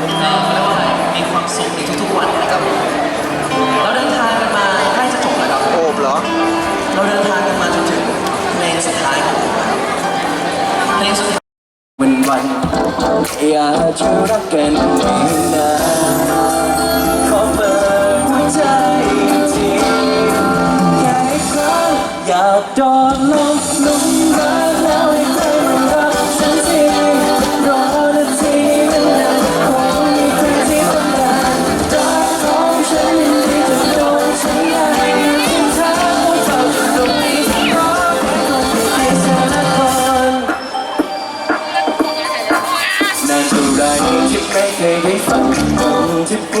ก็เวอะไรมีความสุขในทุกๆวันนะครับผมเราเดินทางกันมาใกล้จะจบแล้วครับ โอบเหรอ เราเดินทางกันมาจนถึงเพลงสุดท้ายของผมับเพลงสุดท้ายมันวันอยากจะรักกันอีกนานขอเปิดหัวใจจริงแค่ครั้งอยากโดนลงลุมรัก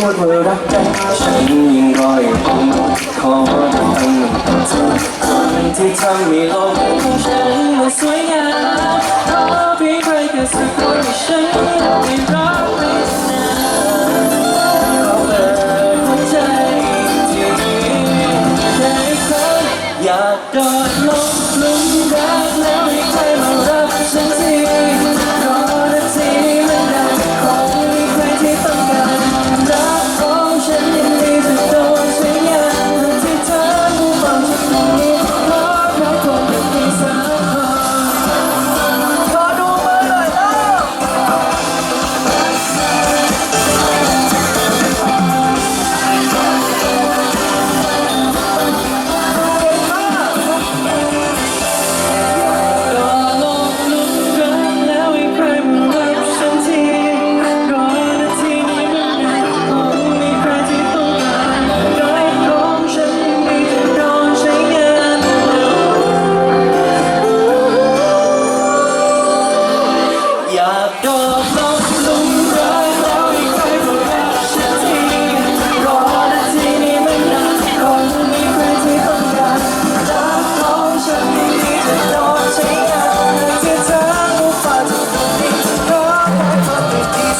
ตัวเธอรักใจฉันยิ่งรอยคงขอทั้งคนที่ทำให้โลกของฉันมันสวยงามขอเพียงใครก็สักคนให้ฉันได้รัก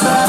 Casa.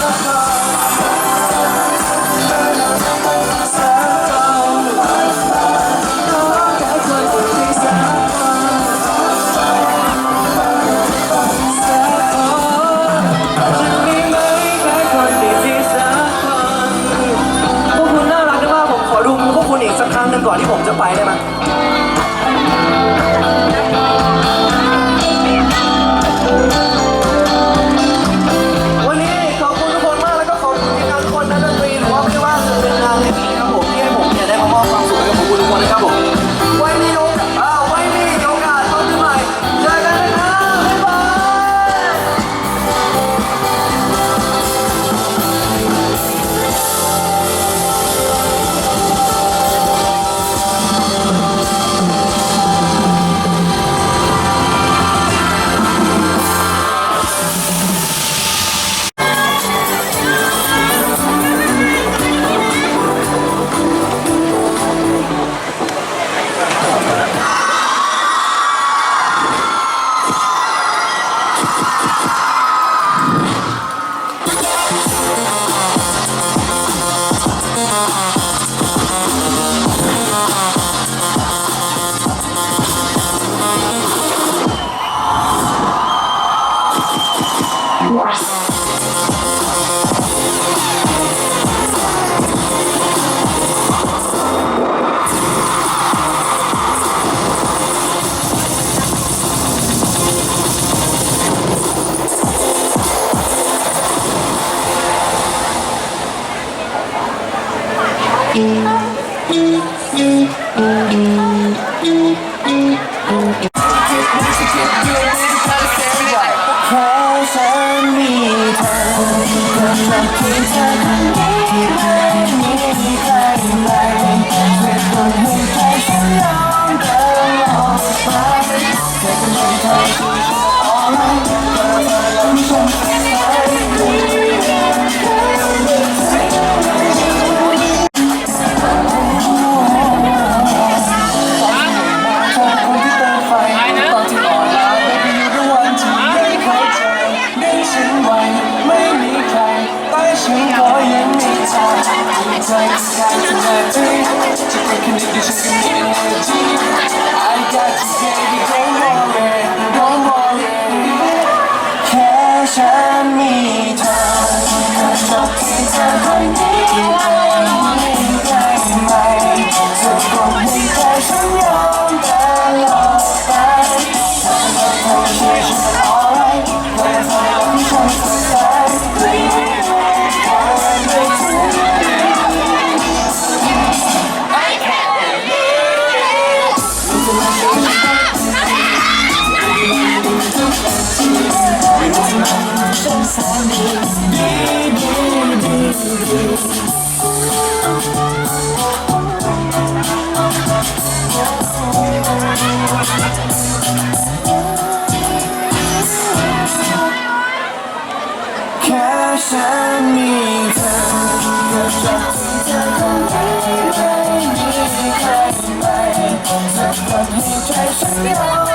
Hepimiz için แค่ฉันมีเธอก็จะที่เธอคนนี้ไม่มีใครไปจะทำให้ใจฉันยอม